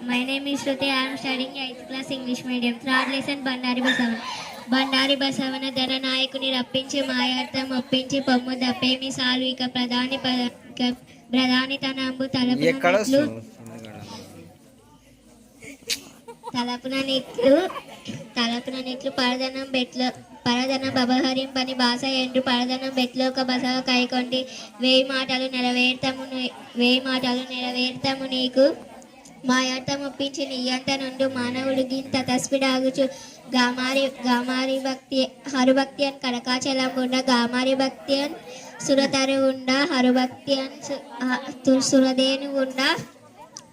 My name is Shruti. I am studying 8th class English medium. Third lesson Bandari Basavana Bandari బసవన ధర నాయకుని రప్పించి మాయార్థం ఒప్పించి పొమ్ము దప్పేమి సాలు ఇక ప్రధాని ప్రధాని ఎక్కడ తలపునట్లు వస్తుంది? తలపున నెట్లు తలపున నెట్లు పరదనం బెట్లు పరదనం బబహరిం పని భాష ఎండు పరదనం బెట్లు ఒక బసవ కైకొండి వేయి మాటలు నెరవేర్తము వేయి మాటలు నెరవేర్తము నీకు మాయార్థం ఒప్పించి నీయంత నుండు మానవుడు గింత తస్పిడాగుచు గామారి గామారి భక్తి హరుభక్తి అని కనకాచలం గుండ గామారి భక్తి అని సురతరు గుండ హరుభక్తి అని సు- హ- సు- సురదేను గుండ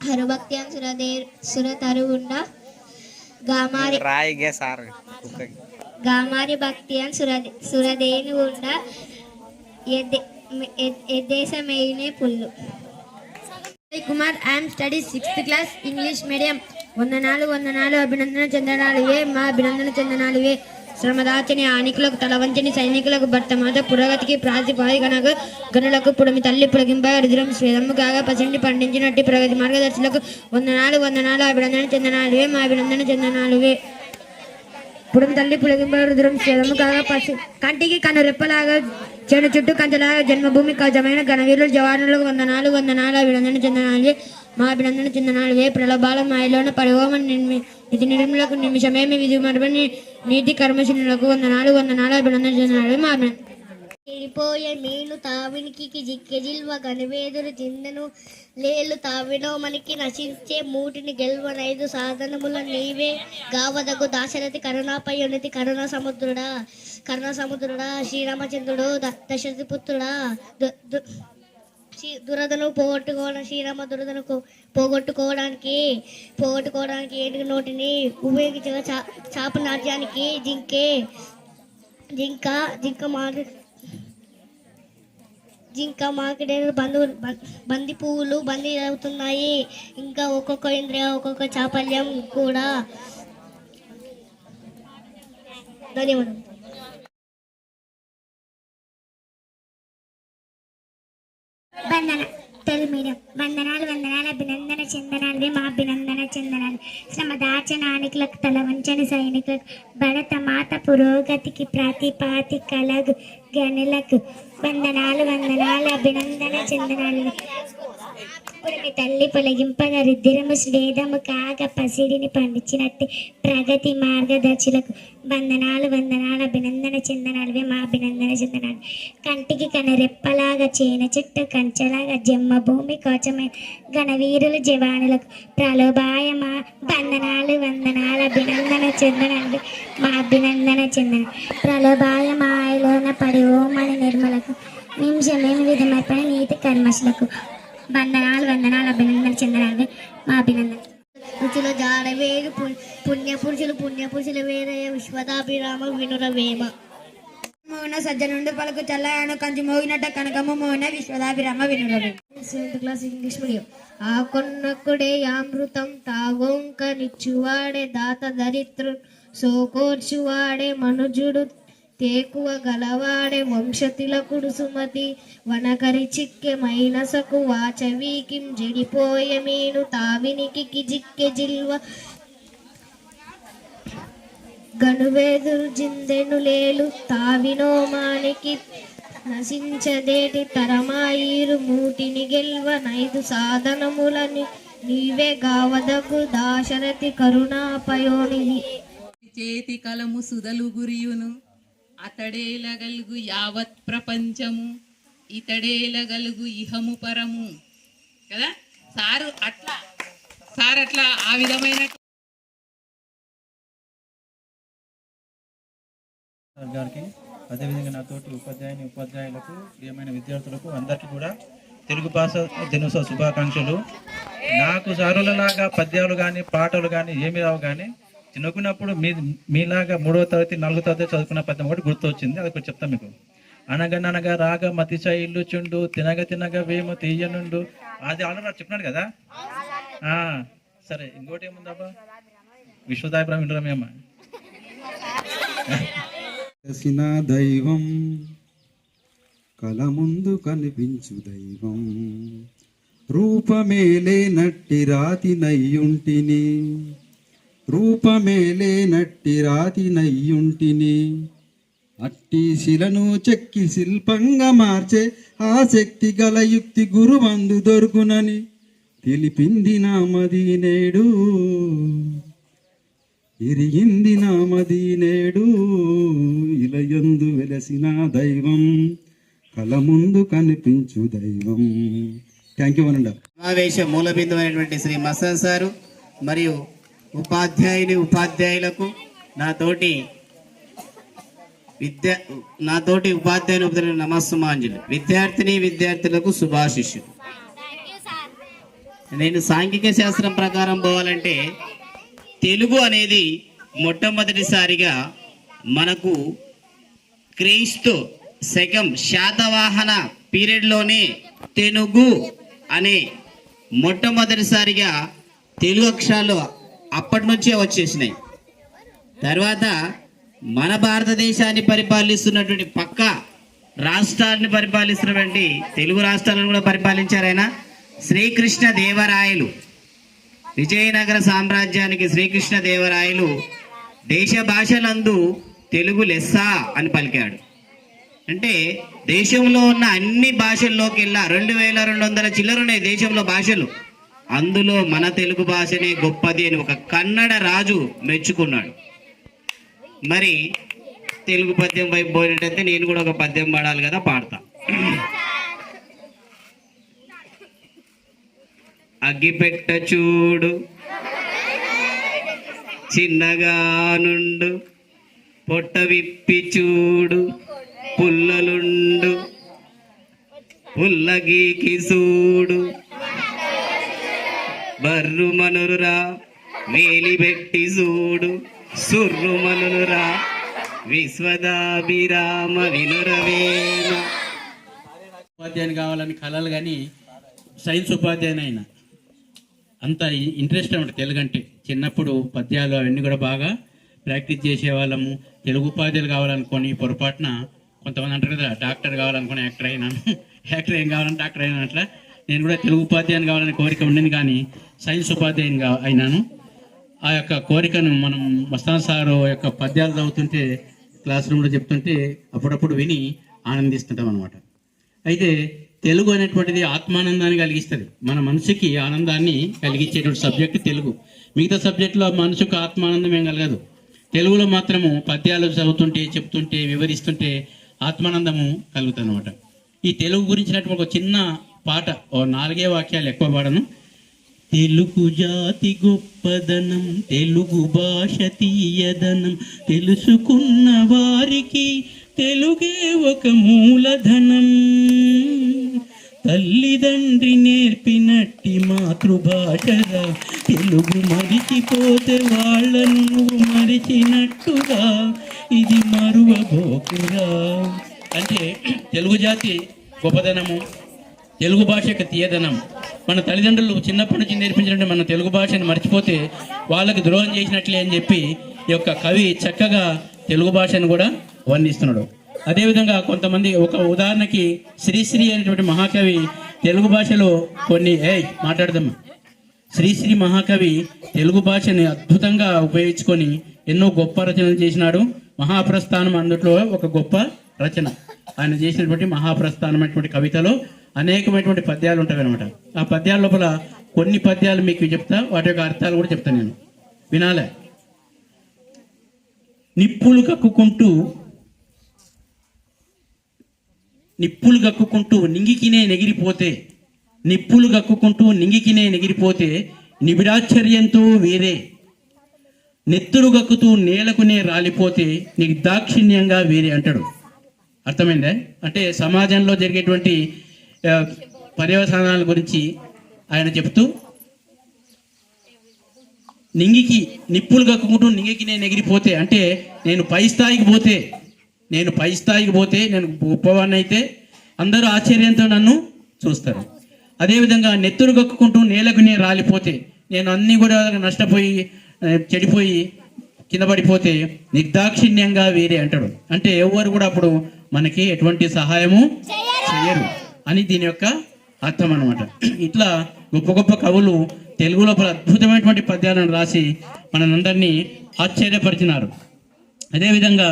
హరుభక్తి అని సురదే సురతరు గుండ గామారి గామారి భక్తి అని సుర సురదేను గుండ ఎద్దేశమేనే పుల్లు. Kumar I'm study sixth class English medium వంద నాలుగు వందనాలు వందనాలు అభినందన చెందనాలువే మా అభినందన చెందనాలువే శ్రమదాచని ఆనికులకు తలవంచని సైనికులకు భర్తమాత పురోగతికి ప్రాతిపాదికనకు గనులకు పుడమి తల్లి పులగింప రుద్రం శ్వేదము కాగా పసిండి పండించినట్టు ప్రగతి మార్గదర్శులకు వందనాలు వందనాలు అభినందన చెందనాలువే మా అభినందన చెందనాలువే పుడమి తల్లి పులగింప రుద్రం శ్వేదము కాగా పసి కంటికి కను రెప్పలాగా చెడు చుట్టూ కంచెలాగా జన్మభూమి కజమైన ఘనవీరులు జవానులకు వందనాలు వందనాలు. అభినందన చెందనాలి. మా అభినందన చందనాలు. ఏ ప్రలోభాల మాయలోన పరిహోమ నిర్మి ఇది నిర్మలకు నిమిషమేమి విధి మరమని నీతి కర్మశీనులకు వందనాలు వందనాలు. అభినందన చందనాలు. మా అభినందన చెడిపోయే మీను తావినికి జిల్వ గనవేదురు చిందను లేలు తావినో మనకి నశించే మూటిని గెల్వనైదు సాధనముల నీవే. గావదగు దాశరథి కరుణాపై ఉన్నతి కరుణ సముద్రుడా కరుణ సముద్రుడా శ్రీరామచంద్రుడు దశరథి పుత్రుడా. దు- దు- శ్రీ- దురదను పోగొట్టుకోవడం శ్రీరామ దురదను పోగొట్టుకోవడానికి పోగొట్టుకోవడానికి ఏనుగు నోటిని ఉపయోగించగా చా చాప నాట్యానికి జింకే జింక జింక మారు జింక మాకిడేరు బంధు బంది పువ్వులు బందీ అవుతున్నాయి ఇంకా ఒక్కొక్క ఇంద్రియ ఒక్కొక్క చాపల్యం కూడా ధన్యవాదాలు బంధన. భక్తులు మీడియం వందనాలు వందనాలు అభినందన చెందనాలు మా అభినందన చెందనాలు. శ్రమ దాచనానికులకు తల వంచని సైనికులకు భరత మాత పురోగతికి ప్రాతిపాదికలకు గనులకు వందనాలు వందనాలు అభినందన చెందనాలు. పురమి తల్లి పొలగింపగా రుద్రము స్వేదము కాక పసిడిని పండించినట్టు ప్రగతి మార్గదర్శులకు వందనాలు వందనాలు అభినందన చెందనాలువే మా అభినందన చెందనాలు. కంటికి కనరెప్పలాగా చేన చుట్టూ కంచెలాగా జమ్మ భూమి కోచమైన ఘనవీరుల జవానులకు ప్రలోభాయ మా వందనాలు వందనాలు అభినందన చెందనాలు మా అభినందన చెందన ప్రలోభాయ మాయలోన పడి ఓమని నిర్మలకు నిమిషమైన విధమైపోయిన నీతి కర్మశులకు వందనాలు వందనాలు అభినందన చందనాలు మా అభినందన రుచుల జాడవేరు పుణ్య పురుషులు పుణ్య పురుషులు వేరే విశ్వదాభిరామ వినుర వేమ మోన సజ్జనుండు పలుకు చల్లయాను కంచి మోగినట్ట కనకము మోన విశ్వదాభిరామ వినురవి సెవెంత్ క్లాస్ ఇంగ్లీష్ మీడియం ఆ కొన్నకుడే అమృతం తాగోంక నిచ్చువాడే దాత దరిద్రు సోకోర్చువాడే మనుజుడు తేకువ గలవాడే వంశతిలకుడు సుమతి వనకరి చిక్కె మైనసకు వాచవీకిం జడిపోయే మీను తావినికి జిక్కె జిల్వ. గనువేదురు జిందెను లేలు తావినో మానికి నశించదేటి తరమాయిరు మూటిని గెల్వ నైదు సాధనములని నీవే గావదకు దాశరథి కరుణాపయోనిధి చేతి కలము సుదలు గురియును అతడేలగలుగు యావత్ ప్రపంచము ఇతడేలగలుగు ఇహము పరము. కదా? సారు అట్లా సార్ అట్లా ఆ విధమైన సార్ గారికి అదేవిధంగా నాతోటి ఉపాధ్యాయుని ఉపాధ్యాయులకు ప్రియమైన విద్యార్థులకు అందరికీ కూడా తెలుగు భాష దినోత్సవ శుభాకాంక్షలు. నాకు సారులలాగా పద్యాలు కానీ పాటలు కానీ ఏమి రావు కానీ చిన్నకున్నప్పుడు మీ మీలాగా మూడవ తరగతి నాలుగో తరగతి చదువుకున్న పద్యం ఒకటి గుర్తొచ్చింది. అది ఒకటి చెప్తాను మీకు. అనగననగా రాగ మతిశ ఇల్లుచుండు తినగ తినగ వేము తీయనుండు. అది ఆల్రెడీ చెప్పినాడు కదా? సరే ఇంకోటి ఏముందబ్బా విశ్వదాభిప్రాయం వినరమేమా చేసిన దైవం కల ముందు కనిపించు దైవం. రూపమేలే నట్టి రాతి నయ్యుంటిని. రూపమేలే నట్టి రాతి నయ్యుంటిని. అట్టి శిలను చెక్కి శిల్పంగా మార్చే ఆ శక్తి గల యుక్తి గురువందు దొరుకునని తెలిపింది నామది నేడు. ఇరిగింది నామది నేడు. ఇలయందు వెలసిన దైవం కల ముందు కనిపించు దైవం. థ్యాంక్ యూ అనండి సమావేశ మూల శ్రీ మసన్ సారు మరియు ఉపాధ్యాయుని ఉపాధ్యాయులకు నాతోటి విద్య నాతోటి ఉపాధ్యాయుని ఉపదేశ నమస్సుమాంజులు. విద్యార్థిని విద్యార్థులకు శుభాశిష్యులు. నేను సాంఘిక శాస్త్రం ప్రకారం పోవాలంటే తెలుగు అనేది మొట్టమొదటిసారిగా మనకు క్రీస్తు శకం శాతవాహన పీరియడ్లోనే తెలుగు అనే మొట్టమొదటిసారిగా తెలుగు అక్షరాలు అప్పటి నుంచే వచ్చేసినాయి. తర్వాత మన భారతదేశాన్ని పరిపాలిస్తున్నటువంటి పక్క రాష్ట్రాన్ని పరిపాలిస్తున్నటువంటి తెలుగు రాష్ట్రాలను కూడా పరిపాలించారు ఆయన. శ్రీకృష్ణ దేవరాయలు. విజయనగర సామ్రాజ్యానికి శ్రీకృష్ణ దేవరాయలు దేశ భాషలందు తెలుగు లెస్స అని పలికాడు. అంటే దేశంలో ఉన్న అన్ని భాషల్లోకి వెళ్ళా రెండు వేల రెండు వందల చిల్లరున్నాయి దేశంలో భాషలు. అందులో మన తెలుగు భాషనే గొప్పది అని ఒక కన్నడ రాజు మెచ్చుకున్నాడు. మరి తెలుగు పద్యం వైపు పోయినట్టయితే నేను కూడా ఒక పద్యం పాడాలి కదా పాడతా. అగ్గిపెట్ట చూడు చిన్నగా నుండు పొట్ట విప్పి చూడు పుల్లలుండు పుల్లగీకి చూడు. కర్రు మనురురా వేలి పెట్టి చూడు సుర్రు మనురురా విశ్వదాభిరామ వినురవేమ ఉపాధ్యాయుని కావాలని కలలు కానీ సైన్స్ ఉపాధ్యాయుని అయినా. అంత ఇంట్రెస్ట్ అనమాట తెలుగు అంటే. చిన్నప్పుడు పద్యాలు అవన్నీ కూడా బాగా ప్రాక్టీస్ చేసేవాళ్ళము. తెలుగు ఉపాధ్యాయులు కావాలనుకొని పొరపాటున కొంతమంది అంటారు కదా డాక్టర్ కావాలనుకుని యాక్టర్ అయినాను యాక్టర్ ఏం కావాలని డాక్టర్ అయినా అట్లా నేను కూడా తెలుగు ఉపాధ్యాయుని కావాలని కోరిక ఉండింది కానీ సైన్స్ ఉపాధ్యాయునిగా అయినాను. ఆ యొక్క కోరికను మనం మస్తాన్ సార్ యొక్క పద్యాలు చదువుతుంటే క్లాస్ రూమ్లో చెప్తుంటే అప్పుడప్పుడు విని ఆనందిస్తుంటాం అనమాట అయితే తెలుగు అనేటువంటిది ఆత్మానందాన్ని కలిగిస్తుంది. మన మనసుకి ఆనందాన్ని కలిగించేటువంటి సబ్జెక్ట్ తెలుగు. మిగతా సబ్జెక్టులో మనసుకు ఆత్మానందం ఏం కలగదు. తెలుగులో మాత్రము పద్యాలు చదువుతుంటే చెప్తుంటే వివరిస్తుంటే ఆత్మానందము కలుగుతుంది అనమాట ఈ తెలుగు గురించినటువంటి ఒక చిన్న పాట ఓ నాలుగే వాక్యాలు ఎక్కువ పాడను. తెలుగు జాతి గొప్పదనం తెలుగు భాష తీయదనం తెలుసుకున్న వారికి తెలుగే ఒక మూలధనం. తల్లిదండ్రి నేర్పినట్టి మాతృభాషగా తెలుగు మరిచిపోతే వాళ్ళను నువ్వు మరిచినట్టుగా ఇది మరువబోకురా. అంటే తెలుగు జాతి గొప్పదనము తెలుగు భాష యొక్క తీయదనం. మన తల్లిదండ్రులు చిన్నప్పటి నుంచి నేర్పించినట్టు మన తెలుగు భాషను మర్చిపోతే వాళ్ళకి ద్రోహం చేసినట్లే అని చెప్పి ఈ యొక్క కవి చక్కగా తెలుగు భాషను కూడా వర్ణిస్తున్నాడు. అదేవిధంగా కొంతమంది ఒక ఉదాహరణకి శ్రీశ్రీ అనేటువంటి మహాకవి తెలుగు భాషలో కొన్ని ఏ మాట్లాడదమ్మా. శ్రీశ్రీ మహాకవి తెలుగు భాషని అద్భుతంగా ఉపయోగించుకొని ఎన్నో గొప్ప రచనలు చేసినాడు. మహాప్రస్థానం అందుట్లో ఒక గొప్ప రచన. ఆయన చేసినటువంటి మహాప్రస్థానం అనేటువంటి కవితలో అనేకమైనటువంటి పద్యాలు ఉంటాయి అనమాట ఆ పద్యాల లోపల కొన్ని పద్యాలు మీకు చెప్తా వాటి యొక్క అర్థాలు కూడా చెప్తాను నేను. వినాలే? నిప్పులు కక్కుకుంటూ నిప్పులు కక్కుకుంటూ నింగికినే నెగిరిపోతే నిప్పులు కక్కుకుంటూ నింగికినే నెగిరిపోతే నిబిడాశ్చర్యంతో వేరే. నెత్తురు గక్కుతూ నేలకునే రాలిపోతే నీకు దాక్షిణ్యంగా వేరే అంటాడు. అర్థమైందా? అంటే సమాజంలో జరిగేటువంటి పర్యవసానాల గురించి ఆయన చెప్తూ నింగికి నిప్పులు కక్కుకుంటూ నింగికి నేను ఎగిరిపోతే అంటే నేను పై స్థాయికి పోతే నేను పై స్థాయికి పోతే నేను గొప్పవాడిని అయితే అందరూ ఆశ్చర్యంతో నన్ను చూస్తారు. అదేవిధంగా నెత్తురు కక్కుకుంటూ నేలకు నేను రాలిపోతే నేను అన్నీ కూడా నష్టపోయి చెడిపోయి కింద పడిపోతే నిర్దాక్షిణ్యంగా వేరే అంటాడు. అంటే ఎవరు కూడా అప్పుడు మనకి ఎటువంటి సహాయము చేయరు. అని దీని యొక్క అర్థం అనమాట ఇట్లా గొప్ప గొప్ప కవులు తెలుగులో అద్భుతమైనటువంటి పద్యాలను రాసి మనందరినీ ఆశ్చర్యపరిచినారు. అదేవిధంగా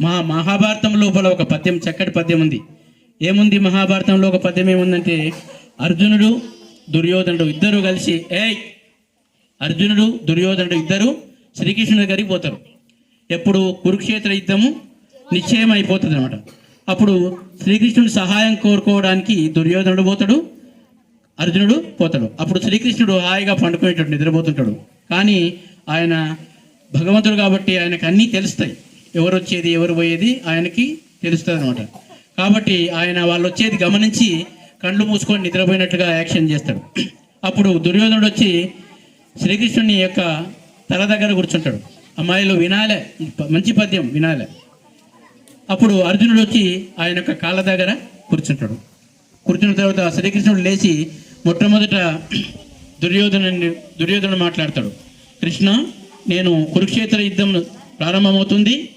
మహా మహాభారతం లోపల ఒక పద్యం చక్కటి పద్యం ఉంది. ఏముంది మహాభారతంలో ఒక పద్యం ఏముందంటే అర్జునుడు దుర్యోధనుడు ఇద్దరు కలిసి ఏయ్! అర్జునుడు దుర్యోధనుడు ఇద్దరు శ్రీకృష్ణుడి దగ్గరికి పోతారు. ఎప్పుడు కురుక్షేత్ర యుద్ధము నిశ్చయం అయిపోతుంది అనమాట అప్పుడు శ్రీకృష్ణుడు సహాయం కోరుకోవడానికి దుర్యోధనుడు పోతాడు అర్జునుడు పోతాడు. అప్పుడు శ్రీకృష్ణుడు హాయిగా పండుకునేటట్టు నిద్రపోతుంటాడు. కానీ ఆయన భగవంతుడు కాబట్టి ఆయనకు అన్నీ తెలుస్తాయి. ఎవరు వచ్చేది ఎవరు పోయేది ఆయనకి తెలుస్తుంది అనమాట కాబట్టి ఆయన వాళ్ళు వచ్చేది గమనించి కళ్ళు మూసుకొని నిద్రపోయినట్టుగా యాక్షన్ చేస్తాడు. అప్పుడు దుర్యోధనుడు వచ్చి శ్రీకృష్ణుని యొక్క తల దగ్గర కూర్చుంటాడు. అమ్మాయిలు వినాలే మంచి పద్యం వినాలే. అప్పుడు అర్జునుడు వచ్చి ఆయన యొక్క కాళ్ళ దగ్గర కూర్చుంటాడు. కూర్చున్న తర్వాత శ్రీకృష్ణుడు లేచి మొట్టమొదట దుర్యోధను దుర్యోధనుడు మాట్లాడతాడు. కృష్ణ నేను కురుక్షేత్ర యుద్ధం ప్రారంభమవుతుంది.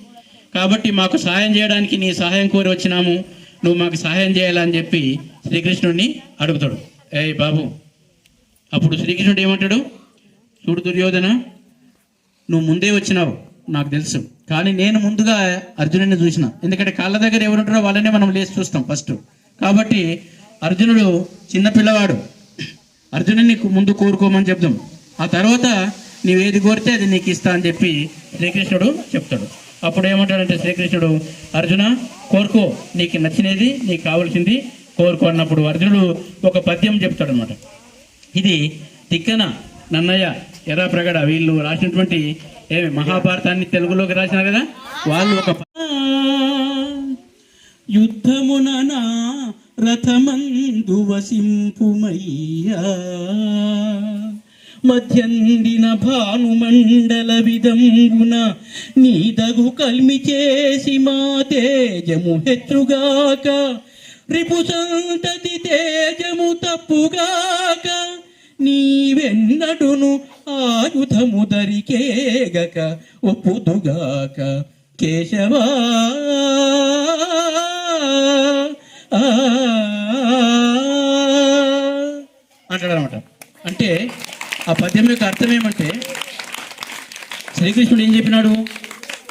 కాబట్టి మాకు సహాయం చేయడానికి నీ సహాయం కోరి వచ్చినాము. నువ్వు మాకు సహాయం చేయాలని చెప్పి శ్రీకృష్ణుడిని అడుగుతాడు. ఏయ్ బాబు అప్పుడు శ్రీకృష్ణుడు ఏమంటాడు? చూడు దుర్యోధన నువ్వు ముందే వచ్చినావు. నాకు తెలుసు. కానీ నేను ముందుగా అర్జునుడిని చూసిన. ఎందుకంటే కాళ్ళ దగ్గర ఎవరు ఉంటారో వాళ్ళనే మనం లేచి చూస్తాం ఫస్ట్. కాబట్టి అర్జునుడు చిన్న పిల్లవాడు. అర్జునుడిని ముందు కోరుకోమని చెప్దాం. ఆ తర్వాత నీవు ఏది కోరితే అది నీకు ఇస్తా అని చెప్పి శ్రీకృష్ణుడు చెప్తాడు. అప్పుడు ఏమంటాడంటే శ్రీకృష్ణుడు అర్జున కోరుకో. నీకు నచ్చినది నీకు కావాల్సింది కోరుకో అన్నప్పుడు అర్జునుడు ఒక పద్యం చెప్తాడు అనమాట ఇది తిక్కన నన్నయ్య ఎర్ర ప్రగడ వీళ్ళు రాసినటువంటి ఏమి మహాభారతాన్ని తెలుగులోకి రాసినారు కదా? వాళ్ళు ఒక యుద్ధమున నా రథమందు వసింపుమయ్యా. మధ్యందిన భానుమండల విధంగున నీదగు కల్మి చేసి మా తేజము హెచ్చుగాక. రిపు సంతతి తేజము తప్పుగాక. నీవెన్నడును ఆయుధము దరికేగక ఒప్పుదుగాక కేశవా. అంటాడనమాట అంటే ఆ పద్యం యొక్క అర్థం ఏమంటే శ్రీకృష్ణుడు ఏం చెప్పినాడు?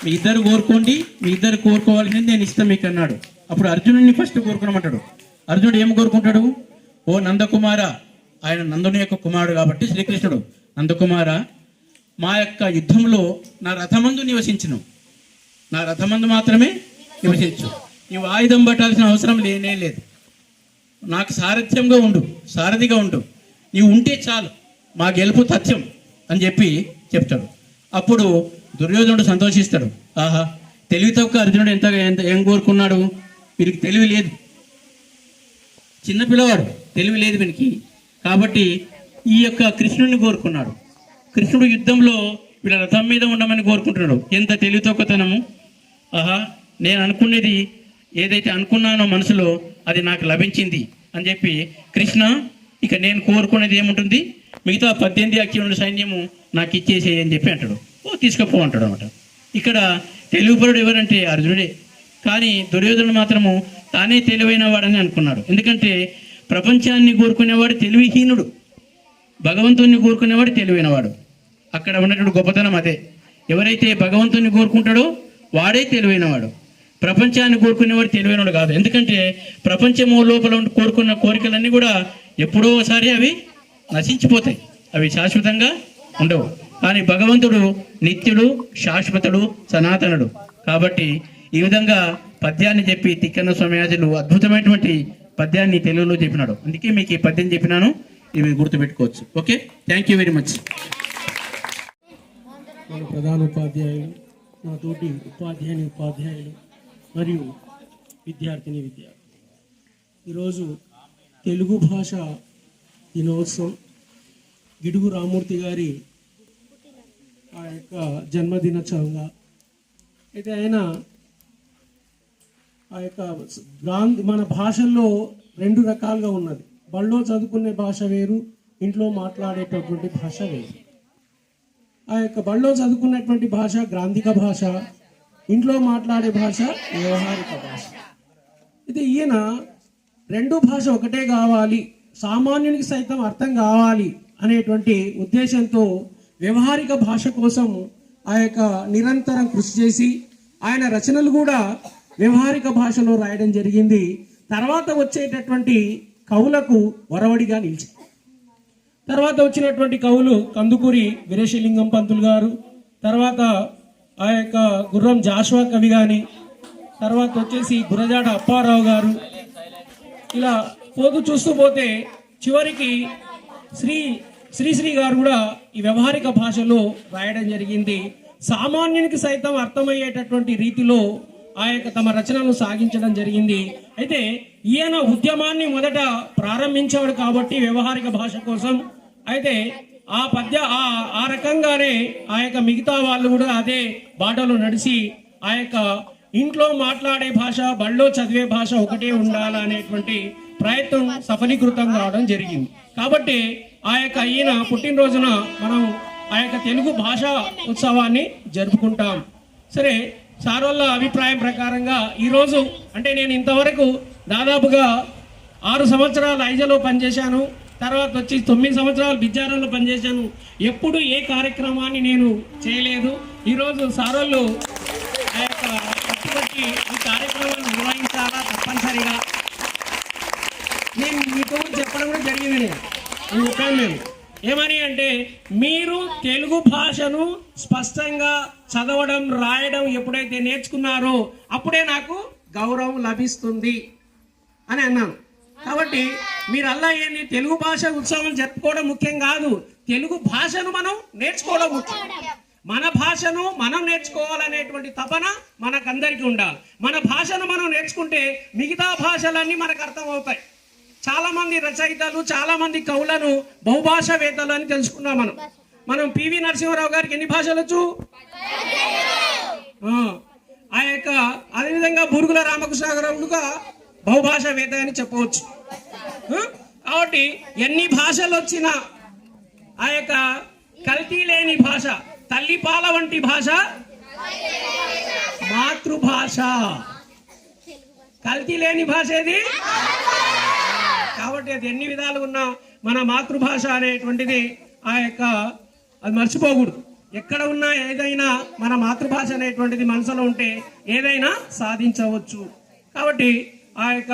మీ ఇద్దరు కోరుకోండి మీ ఇద్దరు కోరుకోవాల్సింది నేను ఇస్తాను మీకు అన్నాడు. అప్పుడు అర్జునుడిని ఫస్ట్ కోరుకోనమంటాడు. అర్జునుడు ఏం కోరుకుంటాడు? ఓ నందకుమార ఆయన నందుని యొక్క కుమారుడు కాబట్టి శ్రీకృష్ణుడు నందకుమార మా యొక్క యుద్ధంలో నా రథమందు నివసించను. నా రథమందు మాత్రమే నివసించు. నీవు ఆయుధం పట్టాల్సిన అవసరం లేనే లేదు. నాకు సారథ్యంగా ఉండు సారథిగా ఉండు. నీవు ఉంటే చాలు మా గెలుపు తథ్యం అని చెప్పి చెప్తాడు. అప్పుడు దుర్యోధనుడు సంతోషిస్తాడు. ఆహా తెలివి తక్కువ అర్జునుడు ఎంత ఎంత ఏం కోరుకున్నాడు? వీరికి తెలివి లేదు. చిన్న పిల్లవాడు తెలివి లేదు వీనికి. కాబట్టి ఈ యొక్క కృష్ణుడిని కోరుకున్నాడు. కృష్ణుడు యుద్ధంలో వీళ్ళ రథం మీద ఉండమని కోరుకుంటున్నాడు. ఎంత తెలివి ఆహా నేను అనుకునేది ఏదైతే అనుకున్నానో మనసులో అది నాకు లభించింది అని చెప్పి కృష్ణ ఇక నేను కోరుకునేది ఏముంటుంది? మిగతా పద్దెనిమిది అక్షరుల సైన్యము నాకు ఇచ్చేసేయి అని చెప్పి అంటాడు. ఓ తీసుకుపో అంటాడు అనమాట ఇక్కడ తెలుగుపరుడు ఎవరంటే అర్జునుడే. కానీ దుర్యోధనుడు మాత్రము తానే తెలివైన వాడని అనుకున్నాడు. ఎందుకంటే ప్రపంచాన్ని కోరుకునేవాడు తెలివిహీనుడు. భగవంతుణ్ణి కోరుకునేవాడు తెలివైనవాడు. అక్కడ ఉన్నటువంటి గొప్పతనం అదే. ఎవరైతే భగవంతుని కోరుకుంటాడో వాడే తెలివైనవాడు. ప్రపంచాన్ని కోరుకునేవాడు తెలివైనవాడు కాదు. ఎందుకంటే ప్రపంచము లోపల కోరుకున్న కోరికలన్నీ కూడా ఎప్పుడో ఒకసారి అవి నశించిపోతాయి. అవి శాశ్వతంగా ఉండవు. కానీ భగవంతుడు నిత్యుడు శాశ్వతుడు సనాతనుడు. కాబట్టి ఈ విధంగా పద్యాన్ని చెప్పి తిక్కన్న స్వామియాజులు అద్భుతమైనటువంటి పద్యాన్ని తెలుగులో చెప్పినాడు. అందుకే మీకు ఈ పద్యం చెప్పినాను. ఇవి గుర్తుపెట్టుకోవచ్చు. Okay? Thank you very much మన ప్రధాన ఉపాధ్యాయులు నా తోటి ఉపాధ్యాయుని ఉపాధ్యాయులు మరియు విద్యార్థిని విద్యార్థి ఈరోజు తెలుగు భాష దినోత్సవం. గిడుగు రామూర్తి గారి ఆ యొక్క జన్మదినోత్సవంగా. అయితే ఆయన ఆ యొక్క గాంధీ మన భాషల్లో రెండు రకాలుగా ఉన్నది. బళ్ళో చదువుకునే భాష వేరు ఇంట్లో మాట్లాడేటటువంటి భాష వేరు. ఆ యొక్క బళ్ళో చదువుకున్నటువంటి భాష గ్రాంధిక భాష ఇంట్లో మాట్లాడే భాష వ్యవహారిక భాష. అయితే ఈయన రెండు భాష ఒకటే కావాలి సామాన్యునికి సైతం అర్థం కావాలి అనేటువంటి ఉద్దేశంతో వ్యవహారిక భాష కోసం ఆ యొక్క నిరంతరం కృషి చేసి ఆయన రచనలు కూడా వ్యవహారిక భాషలో రాయడం జరిగింది. తర్వాత వచ్చేటటువంటి కవులకు వరవడిగా నిలిచారు తర్వాత వచ్చినటువంటి కవులు కందుకూరి వీరేశలింగం పంతులు గారు తర్వాత ఆ యొక్క గుర్రం జాషువా కవి గాని తర్వాత వచ్చేసి గురజాడ అప్పారావు గారు. ఇలా పోతూ చూస్తూ పోతే చివరికి శ్రీ శ్రీశ్రీ గారు కూడా ఈ వ్యవహారిక భాషలో రాయడం జరిగింది. సామాన్యునికి సైతం అర్థమయ్యేటటువంటి రీతిలో ఆ యొక్క తమ రచనలను సాగించడం జరిగింది. అయితే ఈయన ఉద్యమాన్ని మొదట ప్రారంభించేవాడు కాబట్టి వ్యవహారిక భాష కోసం. అయితే ఆ పద్య ఆ ఆ రకంగానే ఆ యొక్క మిగతా వాళ్ళు కూడా అదే బాటలో నడిచి ఆ యొక్క ఇంట్లో మాట్లాడే భాష బళ్ళో చదివే భాష ఒకటే ఉండాలనేటువంటి ప్రయత్నం సఫలీకృతం కావడం జరిగింది. కాబట్టి ఆ యొక్క ఈయన పుట్టినరోజున మనం ఆ యొక్క తెలుగు భాష ఉత్సవాన్ని జరుపుకుంటాం. సరే సార్ వాళ్ళ అభిప్రాయం ప్రకారంగా ఈరోజు అంటే నేను ఇంతవరకు దాదాపుగా ఆరు సంవత్సరాలు ఐజలో పనిచేశాను తర్వాత వచ్చి తొమ్మిది సంవత్సరాలు బిజ్జారంలో పనిచేశాను. ఎప్పుడు ఏ కార్యక్రమాన్ని నేను చేయలేదు. ఈరోజు సారోళ్ళు ఆ యొక్క పట్టుబట్టి ఈ కార్యక్రమాన్ని నిర్వహించాలా తప్పనిసరిగా? నేను మీతో చెప్పడం కూడా జరిగింది నేను నేను చెప్పాను నేను ఏమని అంటే మీరు తెలుగు భాషను స్పష్టంగా చదవడం రాయడం ఎప్పుడైతే నేర్చుకున్నారో అప్పుడే నాకు గౌరవం లభిస్తుంది అని అన్నాను. కాబట్టి మీరు అల్లా ఏంది? తెలుగు భాష ఉత్సవం జరుపుకోవడం ముఖ్యం కాదు. తెలుగు భాషను మనం నేర్చుకోవడం ముఖ్యం. మన భాషను మనం నేర్చుకోవాలనేటువంటి తపన మనకందరికీ ఉండాలి. మన భాషను మనం నేర్చుకుంటే మిగతా భాషలన్నీ మనకు అర్థమవుతాయి. చాలా మంది రచయితలు చాలా మంది కవులను బహుభాషావేత్తలు అని తెలుసుకున్నాం మనం. మనం పివి నరసింహారావు గారికి ఎన్ని భాషలు వచ్చు? ఆ, యొక్క అదేవిధంగా బురుగుల రామకృష్ణరావులుగా బహుభాషావేత్త అని చెప్పవచ్చు. కాబట్టి ఎన్ని భాషలు వచ్చినా ఆ యొక్క కల్తీ లేని భాష తల్లిపాల వంటి భాష మాతృభాష. కల్తీ లేని భాష ఏది? కాబట్టి అది ఎన్ని విధాలు ఉన్నా మన మాతృభాష అనేటువంటిది ఆ యొక్క అది మర్చిపోకూడదు. ఎక్కడ ఉన్నా ఏదైనా మన మాతృభాష అనేటువంటిది మనసులో ఉంటే ఏదైనా సాధించవచ్చు. కాబట్టి ఆ యొక్క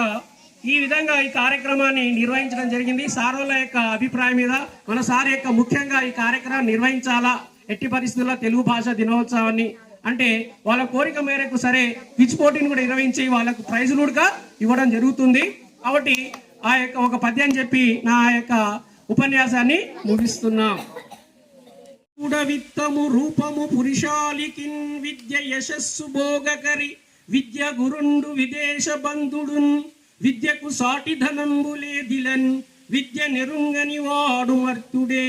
ఈ విధంగా ఈ కార్యక్రమాన్ని నిర్వహించడం జరిగింది. సారోల యొక్క అభిప్రాయం మీద మన సార్ యొక్క ముఖ్యంగా ఈ కార్యక్రమం నిర్వహించాలా? ఎట్టి పరిస్థితుల్లో తెలుగు భాష దినోత్సవాన్ని అంటే వాళ్ళ కోరిక మేరకు సరే పిచ్ పోటీని కూడా నిర్వహించి వాళ్ళకు ప్రైజులు ఇవ్వడం జరుగుతుంది. కాబట్టి ఆ యొక్క ఒక పద్యం చెప్పి నా యొక్క ఉపన్యాసాన్ని ముగిస్తున్నాం. విత్తము రూపము పురుషాలికిన్ విద్య యశస్సు భోగకరి విద్య గురుండు విదేశ బంధుడున్ విద్యకు సాటి ధనంబులేదిలన్ విద్య నెరుంగని వాడు మర్తుడే.